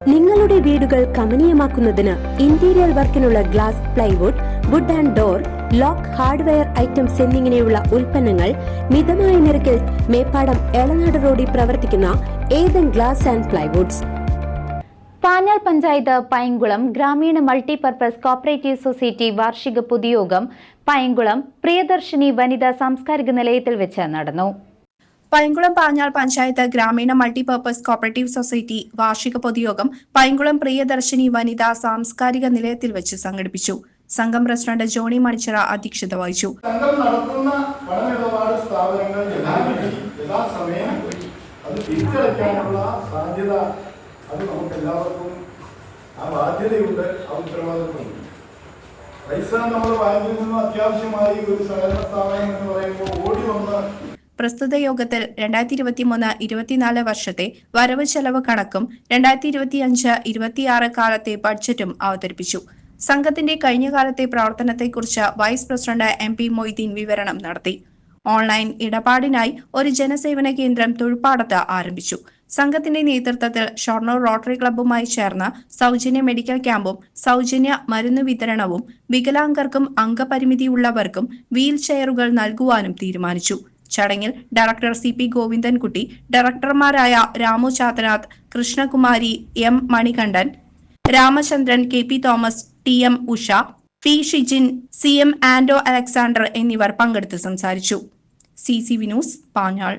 നിങ്ങളുടെ വീടുകൾ കമനീയമാക്കുന്നതിന് interior വർക്കിനുള്ള glass plywood wood and door lock hardware items എന്നിങ്ങനെയുള്ള ഉൽപ്പന്നങ്ങൾ മിതമായ നിരക്കിൽ മേപ്പാടം എളനാട് റോഡിൽ പ്രവർത്തിക്കുന്ന Ethan glass and plywoods Panjal panchayat Painkulam ഗ്രാമീണ മൾട്ടിപർപ്പസ് കോപ്പറേറ്റീവ് സൊസൈറ്റി വാർഷിക പൊതുയോഗം പൈങ്കുളം പ്രിയദർശിനി വനിതാ സാംസ്കാരിക നിലയത്തിൽ വെച്ച് നടന്നു. പൈങ്കുളം പാഞ്ഞാൾ പഞ്ചായത്ത് ഗ്രാമീണ മൾട്ടിപർപ്പസ് കോപ്പറേറ്റീവ് സൊസൈറ്റി വാർഷിക പൊതുയോഗം പൈങ്കുളം പ്രിയദർശിനി വനിതാ സാംസ്കാരിക നിലയത്തിൽ വെച്ച് സംഘടിപ്പിച്ചു. സംഘം പ്രസിഡന്റ് ജോണി മണിച്ചിറ അധ്യക്ഷത വഹിച്ചു. അത് അത് നമുക്ക് എല്ലാവർക്കും ആ ബാധ്യതയുണ്ട് ആ ഉത്തരവാദിത്വമുണ്ട്. പൈസ നമ്മൾ ബാങ്കിൽ നിന്നും അത്യാവശ്യമായി ഒരു സഹകരണ സ്ഥാപനം എന്ന് പറയുമ്പോൾ പ്രസ്തുത യോഗത്തിൽ രണ്ടായിരത്തി ഇരുപത്തിമൂന്ന് ഇരുപത്തിനാല് വർഷത്തെ വരവ് ചെലവ് കണക്കും രണ്ടായിരത്തി ഇരുപത്തിയഞ്ച് ഇരുപത്തിയാറ് കാലത്തെ ബഡ്ജറ്റും അവതരിപ്പിച്ചു. സംഘത്തിന്റെ കഴിഞ്ഞ കാലത്തെ പ്രവർത്തനത്തെക്കുറിച്ച് vice president M P Moideen വിവരണം നടത്തി. ഓൺലൈൻ ഇടപാടിനായി ഒരു ജനസേവന കേന്ദ്രം തൊഴിൽപ്പാടത്ത് ആരംഭിച്ചു. സംഘത്തിന്റെ നേതൃത്വത്തിൽ ഷൊർണൂർ റോട്ടറി ക്ലബ്ബുമായി ചേർന്ന് സൗജന്യ മെഡിക്കൽ ക്യാമ്പും സൗജന്യ മരുന്ന് വിതരണവും വികലാംഗർക്കും അംഗപരിമിതിയുള്ളവർക്കും വീൽ ചെയറുകൾ നൽകുവാനും തീരുമാനിച്ചു. ചടങ്ങിൽ director C P Govindankutty ഡയറക്ടർമാരായ Ramu Chathanath Krishnakumari M Manikandan Ramachandran K P Thomas T M Usha P Shijin C M Ando Alexander എന്നിവർ പങ്കെടുത്ത് സംസാരിച്ചു. C C Vinus Panjal.